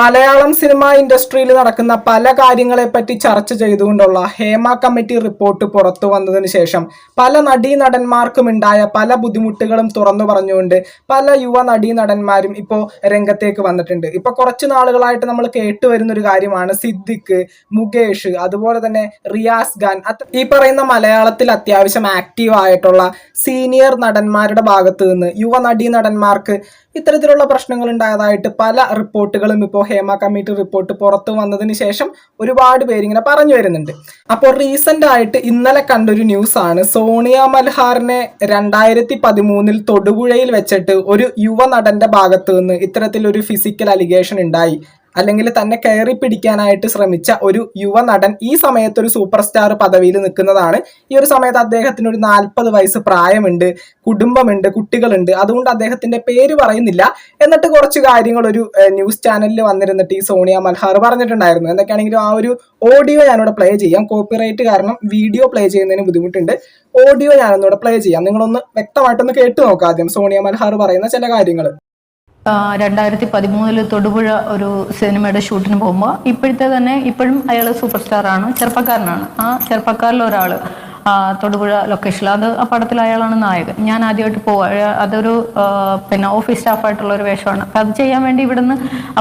Malayalam cinema ഇൻഡസ്ട്രിയിൽ നടക്കുന്ന പല കാര്യങ്ങളെപ്പറ്റി ചർച്ച ചെയ്തുകൊണ്ടുള്ള ഹേമ കമ്മിറ്റി റിപ്പോർട്ട് പുറത്തു വന്നതിന് ശേഷം പല നടീ നടന്മാർക്കും ഉണ്ടായ പല ബുദ്ധിമുട്ടുകളും തുറന്നു പറഞ്ഞുകൊണ്ട് പല യുവ നടീ നടന്മാരും ഇപ്പോൾ രംഗത്തേക്ക് വന്നിട്ടുണ്ട്. ഇപ്പോൾ കുറച്ച് നാളുകളായിട്ട് നമ്മൾ കേട്ടുവരുന്ന ഒരു കാര്യമാണ് സിദ്ദിഖ് മുകേഷ് അതുപോലെ തന്നെ റിയാസ് ഖാൻ. ഈ പറയുന്ന മലയാളത്തിൽ അത്യാവശ്യം ആക്റ്റീവ് ആയിട്ടുള്ള സീനിയർ നടന്മാരുടെ ഭാഗത്തു നിന്ന് യുവ നടീ നടന്മാർക്ക് ഇത്തരത്തിലുള്ള പ്രശ്നങ്ങൾ ഉണ്ടായതായിട്ട് പല റിപ്പോർട്ടുകളും ഇപ്പോൾ ഹേമ കമ്മിറ്റി റിപ്പോർട്ട് പുറത്തു വന്നതിന് ശേഷം ഒരുപാട് പേരിങ്ങനെ പറഞ്ഞു വരുന്നുണ്ട്. അപ്പോൾ റീസെന്റ് ആയിട്ട് ഇന്നലെ കണ്ടൊരു ന്യൂസാണ് സോണിയ മൽഹാറിനെ രണ്ടായിരത്തി പതിമൂന്നിൽ തൊടുപുഴയിൽ വെച്ചിട്ട് ഒരു യുവ നടന്റെ ഭാഗത്ത് നിന്ന് ഇത്തരത്തിലൊരു ഫിസിക്കൽ അലിഗേഷൻ ഉണ്ടായി. അല്ലെങ്കിൽ തന്നെ കയറി പിടിക്കാനായിട്ട് ശ്രമിച്ച ഒരു യുവ നടൻ ഈ സമയത്ത് ഒരു സൂപ്പർ സ്റ്റാർ പദവിയിൽ നിൽക്കുന്നതാണ്. ഈ ഒരു സമയത്ത് അദ്ദേഹത്തിന് ഒരു നാൽപ്പത് വയസ്സ് പ്രായമുണ്ട് കുടുംബമുണ്ട് കുട്ടികളുണ്ട്. അതുകൊണ്ട് അദ്ദേഹത്തിന്റെ പേര് പറയുന്നില്ല. എന്നിട്ട് കുറച്ച് കാര്യങ്ങൾ ഒരു ന്യൂസ് ചാനലിൽ വന്നിരുന്നിട്ട് ഈ സോണിയ മൽഹാർ പറഞ്ഞിട്ടുണ്ടായിരുന്നു. എന്തൊക്കെയാണെങ്കിലും ആ ഒരു ഓഡിയോ ഞാനിവിടെ പ്ലേ ചെയ്യാം. കോപ്പിറൈറ്റ് കാരണം വീഡിയോ പ്ലേ ചെയ്യുന്നതിന് ബുദ്ധിമുട്ടുണ്ട്. ഓഡിയോ ഞാനൊന്നിവിടെ പ്ലേ ചെയ്യാം. നിങ്ങളൊന്ന് വ്യക്തമായിട്ടൊന്ന് കേട്ടു നോക്കാം ആദ്യം സോണിയ മൽഹാർ പറയുന്ന ചില കാര്യങ്ങൾ രണ്ടായിരത്തി പതിമൂന്നിൽ തൊടുപുഴ ഒരു സിനിമയുടെ ഷൂട്ടിന് പോകുമ്പോൾ ഇപ്പോഴത്തെ തന്നെ ഇപ്പോഴും അയാൾ സൂപ്പർ സ്റ്റാർ ആണ് ചെറുപ്പക്കാരനാണ്. ആ ചെറുപ്പക്കാരിൽ ഒരാൾ തൊടുപുഴ ലൊക്കേഷനിൽ അത് ആ പടത്തിൽ അയാളാണ് നായകൻ. ഞാൻ ആദ്യമായിട്ട് പോവുക അതൊരു പിന്നെ ഓഫീസ് സ്റ്റാഫായിട്ടുള്ള ഒരു വേഷമാണ്. അപ്പം അത് ചെയ്യാൻ വേണ്ടി ഇവിടുന്ന്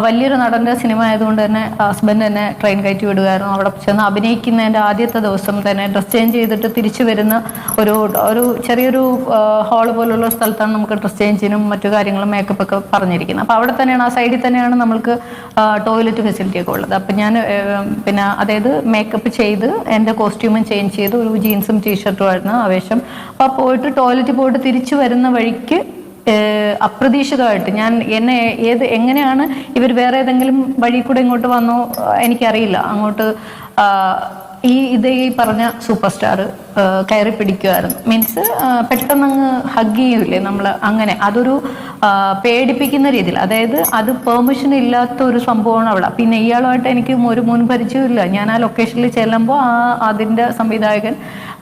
വലിയൊരു നടന്റെ സിനിമ ആയതുകൊണ്ട് തന്നെ ഹസ്ബൻഡ് തന്നെ ട്രെയിൻ കയറ്റി വിടുമായിരുന്നു അവിടെ. ചെന്ന് അഭിനയിക്കുന്നതിന്റെ ആദ്യത്തെ ദിവസം തന്നെ ഡ്രസ് ചേഞ്ച് ചെയ്തിട്ട് തിരിച്ചു വരുന്ന ഒരു ഒരു ചെറിയൊരു ഹാൾ പോലുള്ള സ്ഥലത്താണ് നമുക്ക് ഡ്രസ് ചേഞ്ചിനും മറ്റു കാര്യങ്ങളും മേക്കപ്പ് ഒക്കെ പറഞ്ഞിരിക്കുന്നത്. അപ്പോൾ അവിടെ തന്നെയാണ് ആ സൈഡിൽ തന്നെയാണ് നമ്മൾക്ക് ടോയ്ലറ്റ് ഫെസിലിറ്റി ഒക്കെ ഉള്ളത്. അപ്പം ഞാൻ പിന്നെ അതായത് മേക്കപ്പ് ചെയ്ത് എന്റെ കോസ്റ്റ്യൂമും ചേഞ്ച് ചെയ്ത് ഒരു ജീൻസും ടീഷർട്ടും ആയിരുന്നു ആവേശം. അപ്പോൾ പോയിട്ട് ടോയ്ലറ്റ് പോയിട്ട് തിരിച്ചു വരുന്ന വഴിക്ക് അപ്രതീക്ഷിതമായിട്ട് ഞാൻ എന്നെ ഏത് എങ്ങനെയാണ് ഇവർ വേറെ ഏതെങ്കിലും വഴി കൂടെ ഇങ്ങോട്ട് വന്നോ എനിക്കറിയില്ല. അങ്ങോട്ട് ഈ ഇതേ പറഞ്ഞ സൂപ്പർ സ്റ്റാർ കയറി പിടിക്കുമായിരുന്നു മീൻസ് പെട്ടെന്ന് അങ്ങ് ഹഗ് ചെയ്യൂലേ നമ്മൾ അങ്ങനെ. അതൊരു പേടിപ്പിക്കുന്ന രീതിയിൽ. അതായത് അത് പെർമിഷൻ ഇല്ലാത്ത ഒരു സംഭവമാണ് അവിടെ പിന്നെ ഇയാളുമായിട്ട് എനിക്ക് ഒരു മുൻപരിചയമില്ല ഞാൻ ആ ലൊക്കേഷനിൽ ചെല്ലുമ്പോൾ ആ അതിന്റെ സംവിധായകൻ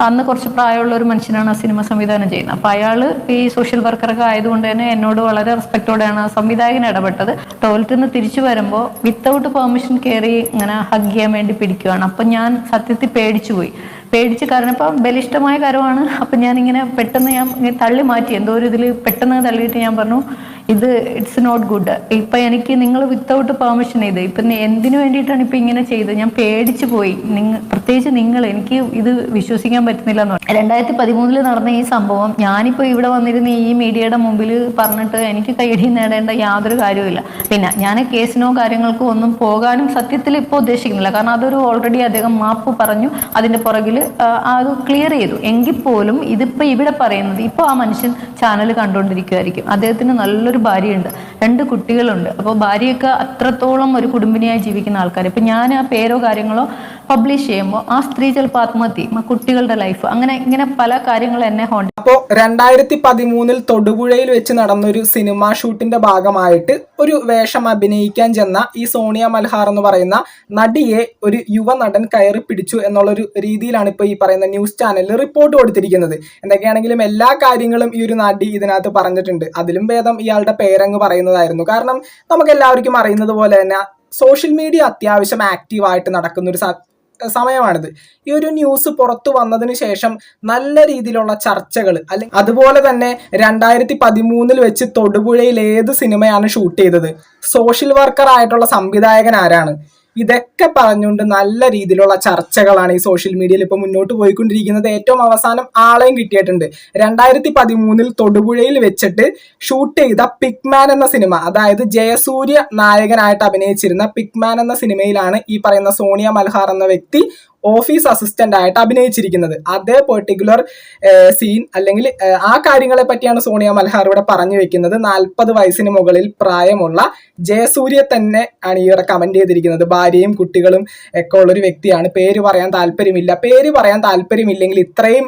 അന്ന് കുറച്ച് പ്രായമുള്ള ഒരു മനുഷ്യനാണ് ആ സിനിമ സംവിധാനം ചെയ്യുന്നത്. അപ്പോൾ അയാൾ ഈ സോഷ്യൽ വർക്കറൊക്കെ ആയതുകൊണ്ട് തന്നെ എന്നോട് വളരെ റെസ്പെക്റ്റോടെയാണ് ആ സംവിധായകൻ ഇടപെട്ടത്. ടോയ്ലറ്റിൽ നിന്ന് തിരിച്ചു വരുമ്പോൾ വിത്തൗട്ട് പെർമിഷൻ കയറി ഇങ്ങനെ ഹഗ് ചെയ്യാൻ വേണ്ടി പിടിക്കുകയാണ് അപ്പം ഞാൻ സത്യത്തിൽ പേടിച്ചു പോയി. പേടിച്ച് കാരണം ഇപ്പം ബലിഷ്ടമായ കരമാണ് അപ്പം ഞാനിങ്ങനെ പെട്ടെന്ന് ഞാൻ തള്ളി മാറ്റി. എന്തോ ഒരു ഇതിൽ പെട്ടെന്ന് തള്ളിയിട്ട് ഞാൻ പറഞ്ഞു ഇത് ഇറ്റ്സ് നോട്ട് ഗുഡ് ഇപ്പം എനിക്ക് നിങ്ങൾ വിത്തൗട്ട് പെർമിഷൻ ചെയ്ത്. ഇപ്പം എന്തിനു വേണ്ടിയിട്ടാണ് ഇപ്പം ഇങ്ങനെ ചെയ്തത്? ഞാൻ പേടിച്ചു പോയി. നിങ്ങൾ പ്രത്യേകിച്ച് നിങ്ങൾ എനിക്ക് ഇത് വിശ്വസിക്കാൻ പറ്റുന്നില്ല എന്ന് പറഞ്ഞു. രണ്ടായിരത്തി പതിമൂന്നിൽ നടന്ന ഈ സംഭവം ഞാനിപ്പോൾ ഇവിടെ വന്നിരുന്ന ഈ മീഡിയയുടെ മുമ്പിൽ പറഞ്ഞിട്ട് എനിക്ക് കൈയടി നേടേണ്ട യാതൊരു കാര്യവുമില്ല. പിന്നെ ഞാൻ കേസിനോ കാര്യങ്ങൾക്കോ ഒന്നും പോകാനും സത്യത്തിൽ ഇപ്പോൾ ഉദ്ദേശിക്കുന്നില്ല. കാരണം അതൊരു ഓൾറെഡി അദ്ദേഹം മാപ്പ് പറഞ്ഞു അതിന്റെ പുറകിൽ അത് ക്ലിയർ ചെയ്തു. എങ്കിൽ പോലും ഇതിപ്പോൾ ഇവിടെ പറയുന്നത് ഇപ്പോൾ ആ മനുഷ്യൻ ചാനൽ കണ്ടുകൊണ്ടിരിക്കുമായിരിക്കും അദ്ദേഹത്തിന് നല്ലൊരു ഭാര്യയുണ്ട്. രണ്ട് കുട്ടികളുണ്ട്. അപ്പോൾ ഭാര്യയൊക്കെ അത്രത്തോളം ഒരു കുടുംബിനിയായി ജീവിക്കുന്ന ആൾക്കാർ ഇപ്പം ഞാൻ ആ പേരോ കാര്യങ്ങളോ പബ്ലിഷ് ചെയ്യുമ്പോൾ ആ സ്ത്രീ ചിലപ്പോൾ ആത്മഹത്യ കുട്ടികളുടെ ലൈഫ് അങ്ങനെ ഇങ്ങനെ പല കാര്യങ്ങൾ എന്നെ ഹോണ്ട് അപ്പോൾ രണ്ടായിരത്തി പതിമൂന്നിൽ തൊടുപുഴയിൽ വെച്ച് നടന്നൊരു സിനിമാ ഷൂട്ടിന്റെ ഭാഗമായിട്ട് ഒരു വേഷം അഭിനയിക്കാൻ ചെന്ന ഈ സോണിയ മൽഹാർ എന്ന് പറയുന്ന നടിയെ ഒരു യുവ നടൻ കയറി പിടിച്ചു എന്നുള്ളൊരു രീതിയിലാണ് ഇപ്പോൾ ഈ പറയുന്ന ന്യൂസ് ചാനലിൽ റിപ്പോർട്ട് കൊടുത്തിരിക്കുന്നത്. എന്തൊക്കെയാണെങ്കിലും എല്ലാ കാര്യങ്ങളും ഈ ഒരു നടി ഇതിനകത്ത് പറഞ്ഞിട്ടുണ്ട്. അതിലും ഭേദം ഇയാളുടെ പേരങ്ങ് പറയുന്നതായിരുന്നു. കാരണം നമുക്ക് എല്ലാവർക്കും അറിയുന്നത് പോലെ തന്നെ സോഷ്യൽ മീഡിയ അത്യാവശ്യം ആക്റ്റീവായിട്ട് നടക്കുന്ന ഒരു സമയമാണിത്. ഈ ഒരു ന്യൂസ് പുറത്തു വന്നതിന് ശേഷം നല്ല രീതിയിലുള്ള ചർച്ചകൾ അല്ലെങ്കിൽ അതുപോലെ തന്നെ രണ്ടായിരത്തി പതിമൂന്നിൽ വെച്ച് തൊടുപുഴയിൽ ഏത് സിനിമയാണ് ഷൂട്ട് ചെയ്തത്? സോഷ്യൽ വർക്കർ ആയിട്ടുള്ള സംവിധായകൻ ആരാണ്? ഇതൊക്കെ പറഞ്ഞുകൊണ്ട് നല്ല രീതിയിലുള്ള ചർച്ചകളാണ് ഈ സോഷ്യൽ മീഡിയയിൽ ഇപ്പോൾ മുന്നോട്ട് പോയിക്കൊണ്ടിരിക്കുന്നത്. ഏറ്റവും അവസാനം ആളെയും കിട്ടിയിട്ടുണ്ട്. രണ്ടായിരത്തി പതിമൂന്നിൽ തൊടുപുഴയിൽ വെച്ചിട്ട് ഷൂട്ട് ചെയ്ത പിക്മാൻ എന്ന സിനിമ അതായത് ജയസൂര്യ നായകനായിട്ട് അഭിനയിച്ചിരുന്ന പിക്മാൻ എന്ന സിനിമയിലാണ് ഈ പറയുന്ന സോണിയ മൽഹാർ എന്ന വ്യക്തി ഓഫീസ് അസിസ്റ്റന്റ് ആയിട്ട് അഭിനയിച്ചിരിക്കുന്നത്. അതേ പെർട്ടിക്കുലർ സീൻ അല്ലെങ്കിൽ ആ കാര്യങ്ങളെ പറ്റിയാണ് സോണിയ മൽഹാർ ഇവിടെ പറഞ്ഞു വെക്കുന്നത്. നാൽപ്പത് വയസ്സിന് മുകളിൽ പ്രായമുള്ള ജയസൂര്യ തന്നെ ആണ് ഇവിടെ കമന്റ് ചെയ്തിരിക്കുന്നത്. ഭാര്യയും കുട്ടികളും ഒക്കെ ഉള്ളൊരു വ്യക്തിയാണ്. പേര് പറയാൻ താല്പര്യമില്ല. പേര് പറയാൻ താല്പര്യമില്ലെങ്കിൽ ഇത്രയും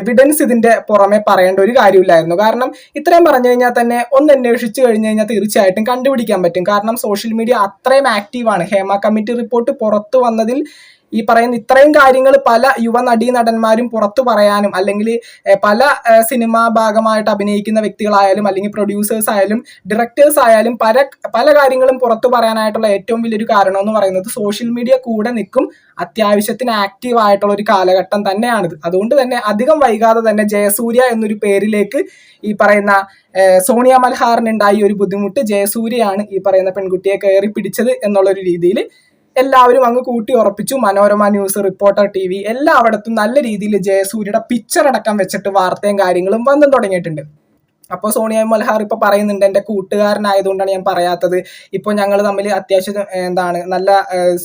എവിഡൻസ് ഇതിന്റെ പുറമെ പറയേണ്ട ഒരു കാര്യമില്ലായിരുന്നു. കാരണം ഇത്രയും പറഞ്ഞു കഴിഞ്ഞാൽ തന്നെ ഒന്ന് അന്വേഷിച്ചു കഴിഞ്ഞു കഴിഞ്ഞാൽ തീർച്ചയായിട്ടും കണ്ടുപിടിക്കാൻ പറ്റും. കാരണം സോഷ്യൽ മീഡിയ അത്രയും ആക്റ്റീവാണ് ഹേമ കമ്മിറ്റി റിപ്പോർട്ട് പുറത്തു വന്നതിൽ ഈ പറയുന്ന ഇത്രയും കാര്യങ്ങൾ പല യുവ നടീ നടന്മാരും പുറത്തു പറയാനും അല്ലെങ്കിൽ പല സിനിമാ ഭാഗമായിട്ട് അഭിനയിക്കുന്ന വ്യക്തികളായാലും അല്ലെങ്കിൽ പ്രൊഡ്യൂസേഴ്സ് ആയാലും ഡയറക്ടേഴ്സ് ആയാലും പല പല കാര്യങ്ങളും പുറത്തു പറയാനായിട്ടുള്ള ഏറ്റവും വലിയൊരു കാരണം എന്ന് പറയുന്നത് സോഷ്യൽ മീഡിയ കൂടെ നിൽക്കും. അത്യാവശ്യത്തിന് ആക്റ്റീവ് ആയിട്ടുള്ള ഒരു കാലഘട്ടം തന്നെയാണിത്. അതുകൊണ്ട് തന്നെ അധികം വൈകാതെ തന്നെ ജയസൂര്യ എന്നൊരു പേരിലേക്ക് ഈ പറയുന്ന സോണിയ മൽഹാറിനുണ്ടായ ഒരു ബുദ്ധിമുട്ട് ജയസൂര്യയാണ് ഈ പറയുന്ന പെൺകുട്ടിയെ കയറി പിടിച്ചത് എന്നുള്ളൊരു രീതിയിൽ എല്ലാവരും അങ്ങ് കൂട്ടി ഉറപ്പിച്ചു. Manorama news reporter T V എല്ലായിടത്തും നല്ല രീതിയിൽ ജയസൂര്യയുടെ പിക്ചർ അടക്കം വെച്ചിട്ട് വാർത്തയും കാര്യങ്ങളും വന്നു തുടങ്ങിയിട്ടുണ്ട്. അപ്പോൾ സോണിയ മൽഹാർ ഇപ്പോൾ പറയുന്നുണ്ട് എന്റെ കൂട്ടുകാരനായതുകൊണ്ടാണ് ഞാൻ പറയാത്തത്. ഇപ്പോൾ ഞങ്ങൾ തമ്മിൽ അത്യാവശ്യം എന്താണ് നല്ല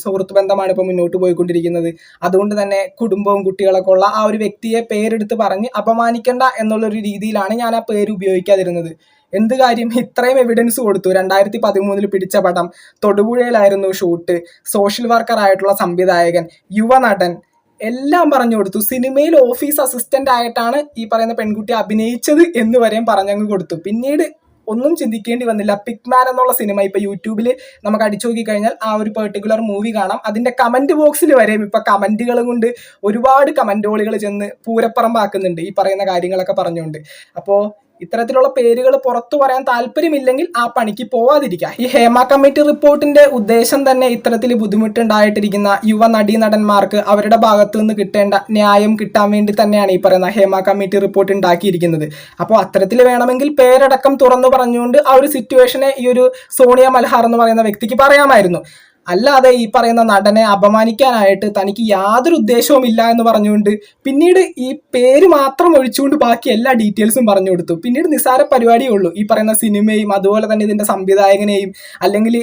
സുഹൃത്ത് ബന്ധമാണ് ഇപ്പോൾ മുന്നോട്ട് പോയിക്കൊണ്ടിരിക്കുന്നത്. അതുകൊണ്ട് തന്നെ കുടുംബവും കുട്ടികളൊക്കെ ഉള്ള ആ ഒരു വ്യക്തിയെ പേരെടുത്ത് പറഞ്ഞ് അപമാനിക്കണ്ട എന്നുള്ളൊരു രീതിയിലാണ് ഞാൻ ആ പേര് ഉപയോഗിക്കാതിരുന്നത്. എന്ത് കാര്യം? ഇത്രയും എവിഡൻസ് കൊടുത്തു. രണ്ടായിരത്തി പതിമൂന്നിൽ പിടിച്ച പടം തൊടുപുഴയിലായിരുന്നു ഷൂട്ട്. സോഷ്യൽ വർക്കർ ആയിട്ടുള്ള സംവിധായകൻ യുവനടൻ എല്ലാം പറഞ്ഞു കൊടുത്തു. സിനിമയിൽ ഓഫീസ് അസിസ്റ്റന്റ് ആയിട്ടാണ് ഈ പറയുന്ന പെൺകുട്ടി അഭിനയിച്ചത് എന്ന് വരെയും പറഞ്ഞങ്ങ് കൊടുത്തു. പിന്നീട് ഒന്നും ചിന്തിക്കേണ്ടി വന്നില്ല. പിക്മാൻ എന്നുള്ള സിനിമ ഇപ്പൊ യൂട്യൂബിൽ നമുക്ക് അടിച്ചു നോക്കി കഴിഞ്ഞാൽ ആ ഒരു പെർട്ടിക്കുലർ മൂവി കാണാം. അതിന്റെ കമന്റ് ബോക്സിൽ വരെയും ഇപ്പൊ കമന്റുകൾ കൊണ്ട് ഒരുപാട് കമന്റോളികൾ ചെന്ന് പൂരപ്പറമ്പാക്കുന്നുണ്ട് ഈ പറയുന്ന കാര്യങ്ങളൊക്കെ പറഞ്ഞുകൊണ്ട്. അപ്പോ ഇത്തരത്തിലുള്ള പേരുകൾ പുറത്തു പറയാൻ താല്പര്യമില്ലെങ്കിൽ ആ പണിക്ക് പോവാതിരിക്കുക. ഈ ഹേമ കമ്മിറ്റി റിപ്പോർട്ടിന്റെ ഉദ്ദേശം തന്നെ ഇത്തരത്തിൽ ബുദ്ധിമുട്ടുണ്ടായിട്ടിരിക്കുന്ന യുവ നടീ നടന്മാർക്ക് അവരുടെ ഭാഗത്തു നിന്ന് കിട്ടേണ്ട ന്യായം കിട്ടാൻ വേണ്ടി തന്നെയാണ് ഈ പറയുന്ന ഹേമ കമ്മിറ്റി റിപ്പോർട്ട് ഉണ്ടാക്കിയിരിക്കുന്നത്. അപ്പോൾ അത്തരത്തിൽ വേണമെങ്കിൽ പേരടക്കം തുറന്നു പറഞ്ഞുകൊണ്ട് ആ ഒരു സിറ്റുവേഷനെ ഈ ഒരു സോണിയ മൽഹാർ എന്ന് പറയുന്ന വ്യക്തിക്ക് പറയാമായിരുന്നു. അല്ലാതെ ഈ പറയുന്ന നടനെ അപമാനിക്കാനായിട്ട് തനിക്ക് യാതൊരു ഉദ്ദേശവും ഇല്ല എന്ന് പറഞ്ഞുകൊണ്ട് പിന്നീട് ഈ പേര് മാത്രം ഒഴിച്ചുകൊണ്ട് ബാക്കി എല്ലാ ഡീറ്റെയിൽസും പറഞ്ഞു കൊടുത്തു. പിന്നീട് നിസാര പരിപാടിയേ ഉള്ളൂ. ഈ പറയുന്ന സിനിമയും അതുപോലെ തന്നെ ഇതിന്റെ സംവിധായകനെയും അല്ലെങ്കിൽ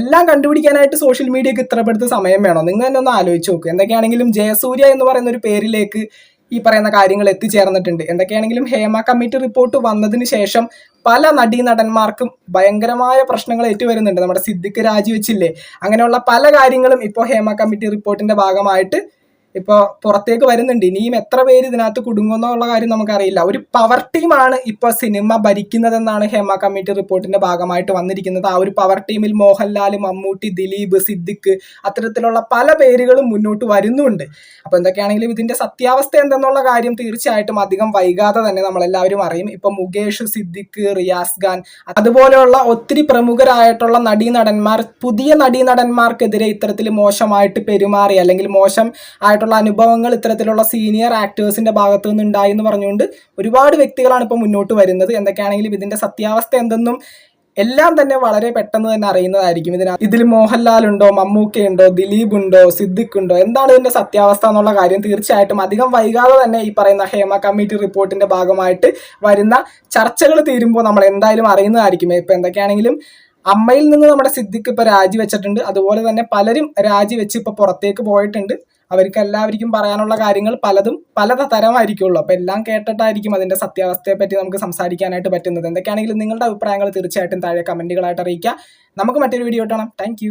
എല്ലാം കണ്ടുപിടിക്കാനായിട്ട് സോഷ്യൽ മീഡിയക്ക് ഇത്രപ്പെടുത്ത സമയം വേണോ? നിങ്ങൾ തന്നെ ഒന്ന് ആലോചിച്ച് നോക്ക്. എന്തൊക്കെയാണെങ്കിലും ജയസൂര്യ എന്ന് പറയുന്ന ഒരു പേരിലേക്ക് ഈ പറയുന്ന കാര്യങ്ങൾ എത്തിച്ചേർന്നിട്ടുണ്ട്. എന്തൊക്കെയാണെങ്കിലും ഹേമ കമ്മിറ്റി റിപ്പോർട്ട് വന്നതിന് ശേഷം പല നടീ നടന്മാർക്കും ഭയങ്കരമായ പ്രശ്നങ്ങൾ ഏറ്റുവരുന്നുണ്ട്. നമ്മുടെ സിദ്ദിഖ് രാജിവെച്ചില്ലേ? അങ്ങനെയുള്ള പല കാര്യങ്ങളും ഇപ്പോൾ ഹേമ കമ്മിറ്റി റിപ്പോർട്ടിന്റെ ഭാഗമായിട്ട് ഇപ്പോൾ പുറത്തേക്ക് വരുന്നുണ്ട്. ഇനിയും എത്ര പേര് ഇതിനകത്ത് കുടുങ്ങുന്നുള്ള കാര്യം നമുക്കറിയില്ല. ഒരു പവർ ടീമാണ് ഇപ്പോൾ സിനിമ ഭരിക്കുന്നതെന്നാണ് ഹേമ കമ്മിറ്റി റിപ്പോർട്ടിന്റെ ഭാഗമായിട്ട് വന്നിരിക്കുന്നത്. ആ ഒരു പവർ ടീമിൽ മോഹൻലാൽ മമ്മൂട്ടി ദിലീപ് സിദ്ദിഖ് അത്തരത്തിലുള്ള പല പേരുകളും മുന്നോട്ട് വരുന്നുണ്ട്. അപ്പോൾ എന്തൊക്കെയാണെങ്കിലും ഇതിന്റെ സത്യാവസ്ഥ എന്തെന്നുള്ള കാര്യം തീർച്ചയായിട്ടും അധികം വൈകാതെ തന്നെ നമ്മളെല്ലാവരും അറിയും. ഇപ്പോൾ മുകേഷ് സിദ്ദിഖ് റിയാസ് ഖാൻ അതുപോലെയുള്ള ഒത്തിരി പ്രമുഖരായിട്ടുള്ള നടീനടന്മാർ പുതിയ നടീനടന്മാർക്കെതിരെ ഇത്തരത്തിൽ മോശമായിട്ട് പെരുമാറി അല്ലെങ്കിൽ മോശം ആയിട്ടുള്ള അനുഭവങ്ങൾ ഇത്തരത്തിലുള്ള സീനിയർ ആക്ടേഴ്സിന്റെ ഭാഗത്തു നിന്ന് ഉണ്ടായി എന്ന് പറഞ്ഞുകൊണ്ട് ഒരുപാട് വ്യക്തികളാണ് ഇപ്പോൾ മുന്നോട്ട് വരുന്നത്. എന്തൊക്കെയാണെങ്കിലും ഇതിന്റെ സത്യാവസ്ഥ എന്തെന്നും എല്ലാം തന്നെ വളരെ പെട്ടെന്ന് തന്നെ അറിയുന്നതായിരിക്കും. ഇതിനകത്ത് ഇതിൽ മോഹൻലാൽ ഉണ്ടോ മമ്മൂക്ക ഉണ്ടോ ദിലീപ് ഉണ്ടോ സിദ്ദിഖ് ഉണ്ടോ എന്താണ് ഇതിന്റെ സത്യാവസ്ഥ എന്നുള്ള കാര്യം തീർച്ചയായിട്ടും അധികം വൈകാതെ തന്നെ ഈ പറയുന്ന ഹേമ കമ്മിറ്റി റിപ്പോർട്ടിന്റെ ഭാഗമായിട്ട് വരുന്ന ചർച്ചകൾ തീരുമ്പോൾ നമ്മൾ എന്തായാലും അറിയുന്നതായിരിക്കും. ഇപ്പൊ എന്തൊക്കെയാണെങ്കിലും അമ്മയിൽ നിന്ന് നമ്മുടെ സിദ്ദിഖ് ഇപ്പൊ രാജിവെച്ചിട്ടുണ്ട് അതുപോലെ തന്നെ പലരും രാജിവെച്ച് ഇപ്പൊ പുറത്തേക്ക് പോയിട്ടുണ്ട്. അവർക്ക് എല്ലാവർക്കും പറയാനുള്ള കാര്യങ്ങൾ പലതും പല തരമായിരിക്കുള്ളൂ അപ്പൊ എല്ലാം കേട്ടിട്ടായിരിക്കും അതിന്റെ സത്യാവസ്ഥയെ പറ്റി നമുക്ക് സംസാരിക്കാനായിട്ട് പറ്റുന്നത്. എന്തൊക്കെയാണെങ്കിലും നിങ്ങളുടെ അഭിപ്രായങ്ങൾ തീർച്ചയായിട്ടും താഴെ കമന്റുകളായിട്ട് അറിയിക്കുക. നമുക്ക് മറ്റൊരു വീഡിയോ കാണാം. താങ്ക്